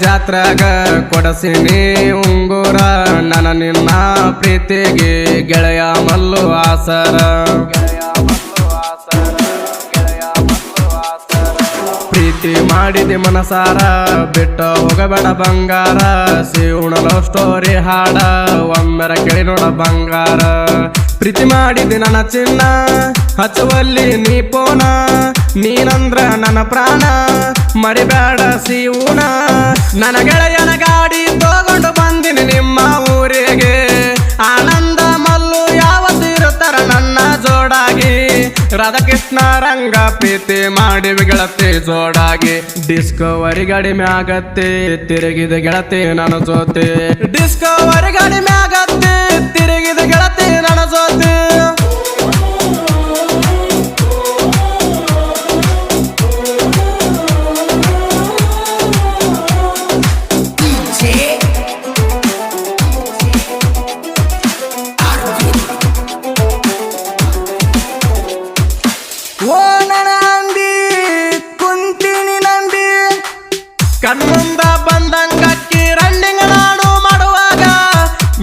ಜಾತ್ರಾಗ ಕೊಡಸಿನಿ ಉಂಗುರ. ನನ್ನ ನಿನ್ನ ಪ್ರೀತಿಗೆ ಗೆಳೆಯ ಮಲ್ಲು ಆಸರ. ಪ್ರೀತಿ ಮಾಡಿದೆ ಮನಸಾರ, ಬಿಟ್ಟ ಹೋಗಬೇಡ ಬಂಗಾರ. ಸಿವುಣಲೋ ಸ್ಟೋರಿ ಹಾಡ, ಒಮ್ಮೆರ ಕೇಳಿ ನೋಡ ಬಂಗಾರ. ಪ್ರೀತಿ ಮಾಡಿದೆ ನನ್ನ ಚಿನ್ನ, ಹಚ್ಚುವಲ್ಲಿ ನೀ ಪೋನ. ನೀನಂದ್ರ ನನ್ನ ಪ್ರಾಣ, ಮರಿಬೇಡ ಸಿವುಣ ನನ್ನ ಗೆಳೆಯನ ಗಾಡಿ ತಗೊಂಡು ಬಂದಿನಿ ನಿಮ್ಮ ರಾಧಾಕೃಷ್ಣ ರಂಗ ಪ್ರೀತಿ ಮಾಡಿ ಗೆಳತಿ ಜೋಡಾಗಿ ಡಿಸ್ಕವರಿ ಕಡಿಮೆ ಆಗತ್ತೆ ತಿರುಗಿದ ಗೆಳತಿ ನಾನು ಜೊತೆ ಡಿಸ್ಕವರಿ ಕಡಿಮೆ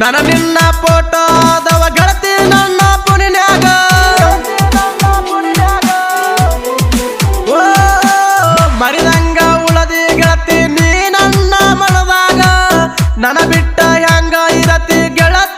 ನನ್ನ ನಿನ್ನ ಫೋಟೋದವ ಗಳತಿ ನನ್ನ ಪುನಿನ್ಯಾಗ ಮರಿದಂಗ ಉಳದಿ ಗೆಳತಿ ನೀ ನನ್ನ ಮನದಾಗ. ನನ ಬಿಟ್ಟ ಹೆಂಗ ಇರತಿ ಗೆಳತಿ?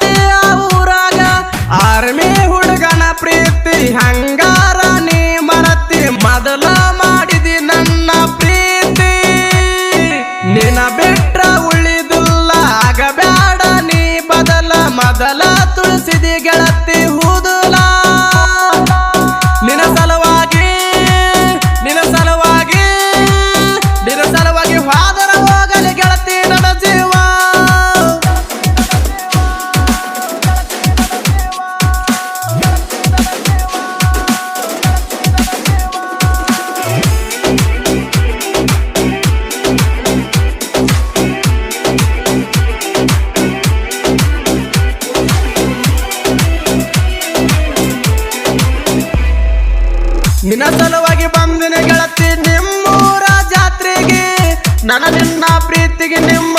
ನಿನ್ನ ಪ್ರೀತಿಗೆ ನಿಮ್ಮ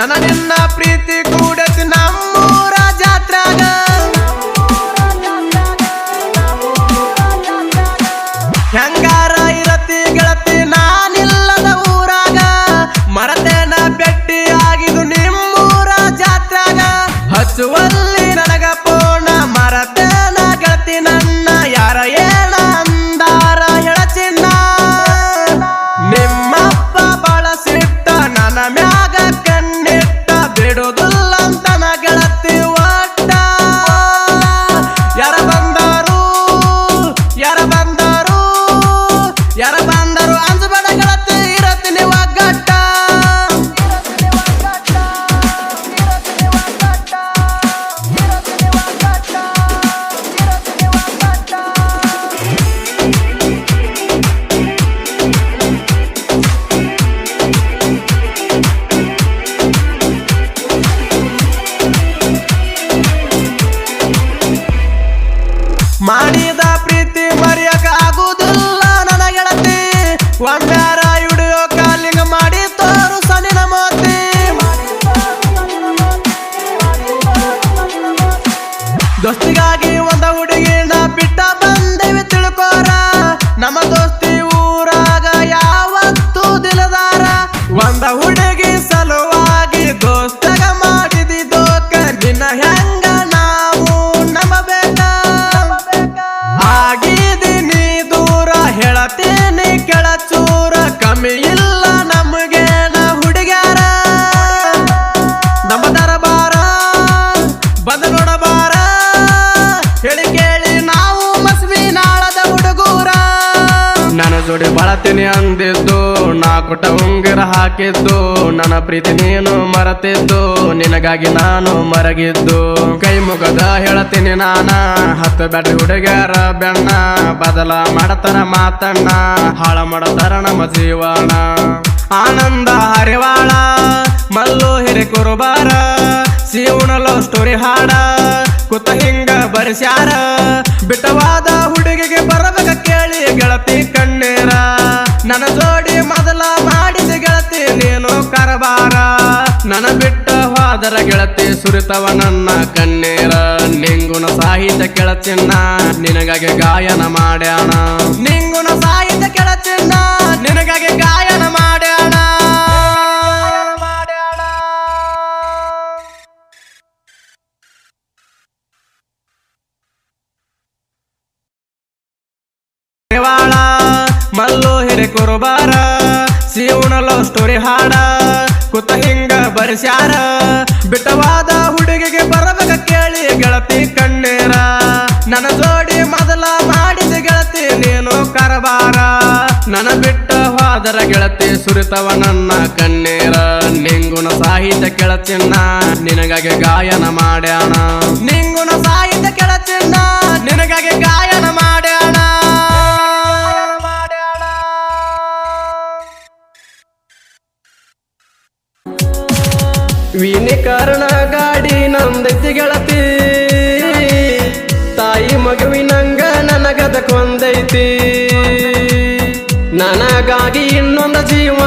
ನನ್ನ ನಿನ್ನ ಪ್ರೀತಿ ಮಾಡಿದ ಪ್ರೀತಿ ಮರೆಯಕ ಆಗುದಿಲ್ಲ ನನ್ನ ಗೆಳತಿ. ಜೋಡಿ ಬಳತೀನಿ ಅಂದಿದ್ದು, ನಾ ಕೊಟ್ಟ ಉಂಗಿರ ಹಾಕಿದ್ದು, ನನ್ನ ಪ್ರೀತಿ ನೀನು ಮರೆತಿದ್ದು, ನಿನಗಾಗಿ ನಾನು ಮರಗಿದ್ದು. ಕೈ ಮುಗದ ಹೇಳತೀನಿ ನಾನ, ಹತ್ತು ಬೆಟ್ಟ ಹುಡುಗ್ಯಾರ ಬೆಣ್ಣ, ಬದಲ ಮಾಡತರ ಮಾತಣ್ಣ, ಹಾಳ ಮಾಡತರ ನಮ್ಮ ಜೀವನ. ಆನಂದ ಹರಿವಾಳ, ಮಲ್ಲು ಹಿರಿ ಕುರುಬಾರ ಲವ್ ಸ್ಟೋರಿ ಹಾಡ, ಕುತ ಹಿಂಗ ಬರಿಸ್ಯಾರ ನನ್ನ ಜೋಡಿ ಮೊದಲ ಮಾಡಿದ ಗೆಳತಿ ನೀನು ಕರಬಾರ. ನನ ಬಿಟ್ಟ ಹೋದರ ಗೆಳತಿ ಸುರಿತವ ನನ್ನ ಕಣ್ಣೀರ. ನಿಂಗುನ ಸಾಹಿತ್ಯ ಕೆಳಚಿನ್ನ ನಿನಗಾಗಿ ಗಾಯನ ಮಾಡ್ಯಾನ. ನಿಂಗುನ ಸಾಹಿತ್ಯ ಕೆಳಚಿನ್ನ ನಿನಗಾಗಿ ಗಾಯನ ಹಿರಿ ಬಾರ ಲವ್ ಸ್ಟೋರಿ ಹಾಡ, ಕುತ ಹಿಂಗ ಬರಿಸ್ಯಾರ. ಬಿಟ್ಟವಾದ ಹುಡುಗಿಗೆ ಬರಬೇಕ ಕೇಳಿ ಗೆಳತಿ ಕಣ್ಣೀರ. ನನ್ನ ಜೋಡಿ ಮೊದಲ ಮಾಡಿದ ಗೆಳತಿ ನೀನು ಕರಬಾರ. ನನ್ನ ಬಿಟ್ಟ ಹೋದರ ಗೆಳತಿ ಸುರಿತವ ನನ್ನ ಕಣ್ಣೀರ. ನಿಂಗುನ ಸಾಹಿತ್ಯ ಕೆಳಚಿನ್ನ ನಿನಗಾಗಿ ಗಾಯನ ಮಾಡ್ಯಾಣ ನಿಂಗುನ ಸಾಹಿತ್ಯ ಕೆಳಚಿನ್ನ ನಿನಗಾಗಿ ಗಾಯನ ಮಾಡ್ಯಾಣ ವಿನಿಕರಣ ಗಾಡಿ ನಂದೈತಿ ಗೆಳತಿ ತಾಯಿ ಮಗುವಿನಂಗ ನನಗದ ಕೊಂದೈತಿ. ನನಗಾಗಿ ಇನ್ನೊಂದು ಜೀವ